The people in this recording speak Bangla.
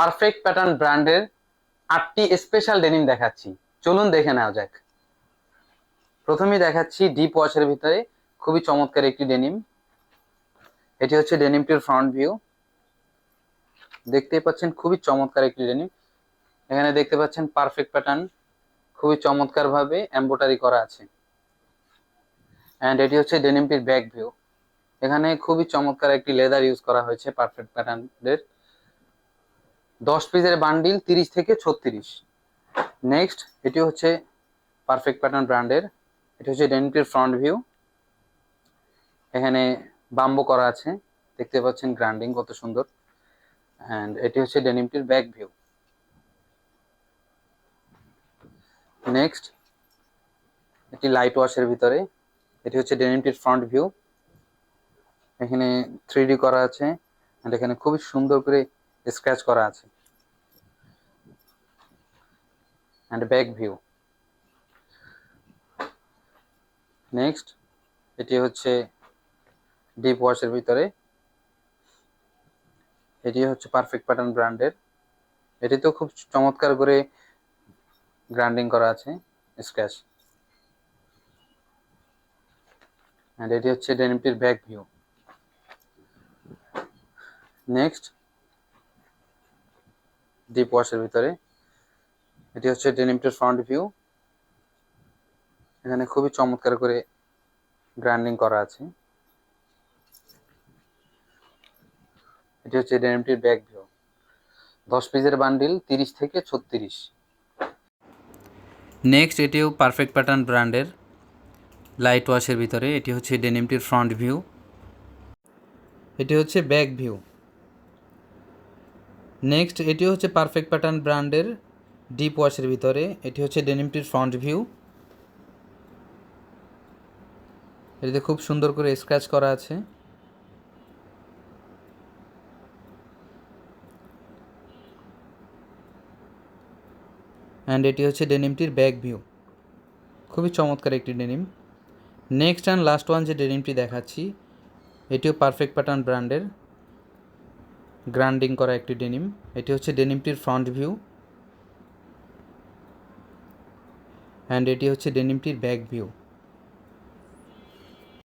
পারফেক্ট প্যাটার্ন ব্র্যান্ডের আটটি স্পেশাল ডেনিম দেখাচ্ছি। চলুন দেখে নেওয়া যাক। প্রথমেই দেখাচ্ছি ডিপ ওয়াশের ভিতরে খুবই চমৎকার একটি ডেনিম এটি হচ্ছে ডেনিমটির ফ্রন্ট ভিউ দেখতেই পাচ্ছেন খুবই চমৎকার একটি ডেনিম এখানে দেখতে পাচ্ছেন পারফেক্ট প্যাটার্ন খুবই চমৎকার ভাবে এম্বোটারি করা আছে। অ্যান্ড এটি হচ্ছে ডেনিমটির ব্যাক ভিউ এখানে খুবই চমৎকার একটি লেদার ইউজ করা হয়েছে পারফেক্ট প্যাটার্নের দশ পিসের বান্ডিল তিরিশ থেকে ছত্রিশ। নেক্সট এটি হচ্ছে পারফেক্ট প্যাটার্ন ব্র্যান্ডের এটি হচ্ছে ডেনিমটির ফ্রন্ট ভিউ এখানে বাম্বো করা আছে, দেখতে পাচ্ছেন গ্রান্ডিং কত সুন্দর। অ্যান্ড এটি হচ্ছে ডেনিমটির ব্যাক ভিউ নেক্সট এটি লাইট ওয়াশের ভিতরে, এটি হচ্ছে ডেনিমটির ফ্রন্ট ভিউ এখানে থ্রি করা আছে, and এখানে খুবই সুন্দর করে স্ক্র্যাচ করা আছে। অ্যান্ড ব্যাক ভিউ নেক্সট এটি হচ্ছে ডিপ ওয়াশের ভিতরে। এটি হচ্ছে পারফেক্ট প্যাটার্ন ব্র্যান্ডের এটি তো খুব চমৎকার করে গ্রাইন্ডিং করা আছে স্ক্র্যাচ অ্যান্ড এটি হচ্ছে ডেনিমটির ব্যাক ভিউ নেক্সট ডিপ ওয়াশের ভিতরে। এটি হচ্ছে ডেনিমটির ফ্রন্ট ভিউ এখানে খুবই চমৎকার করে গ্রাইন্ডিং করা আছে। এটি হচ্ছে ডেনিমটির ব্যাক ভিউ দশ পিসের বান্ডিল তিরিশ থেকে ছত্রিশ। নেক্সট এটিও পারফেক্ট প্যাটার্ন ব্র্যান্ডের লাইট ওয়াশের ভিতরে। এটি হচ্ছে ডেনিমটির ফ্রন্ট ভিউ এটি হচ্ছে ব্যাক ভিউ নেক্সট এটি হচ্ছে পারফেক্ট প্যাটার্ন ব্র্যান্ডের ডিপ ওয়াশের ভিতরে। এটি হচ্ছে ডেনিমটির ফ্রন্ট ভিউ এটিতে খুব সুন্দর করে স্ক্র্যাচ করা আছে। অ্যান্ড এটি হচ্ছে ডেনিমটির ব্যাক ভিউ খুবই চমৎকার একটি denim next and last one যে ডেনিমটি দেখাচ্ছি, এটিও পারফেক্ট প্যাটার্ন ব্র্যান্ডের গ্রাইন্ডিং করা একটি ডেনিম। এটি হচ্ছে ডেনিমটির ফ্রন্ট ভিউ। অ্যান্ড এটি হচ্ছে ডেনিমটির ব্যাক ভিউ।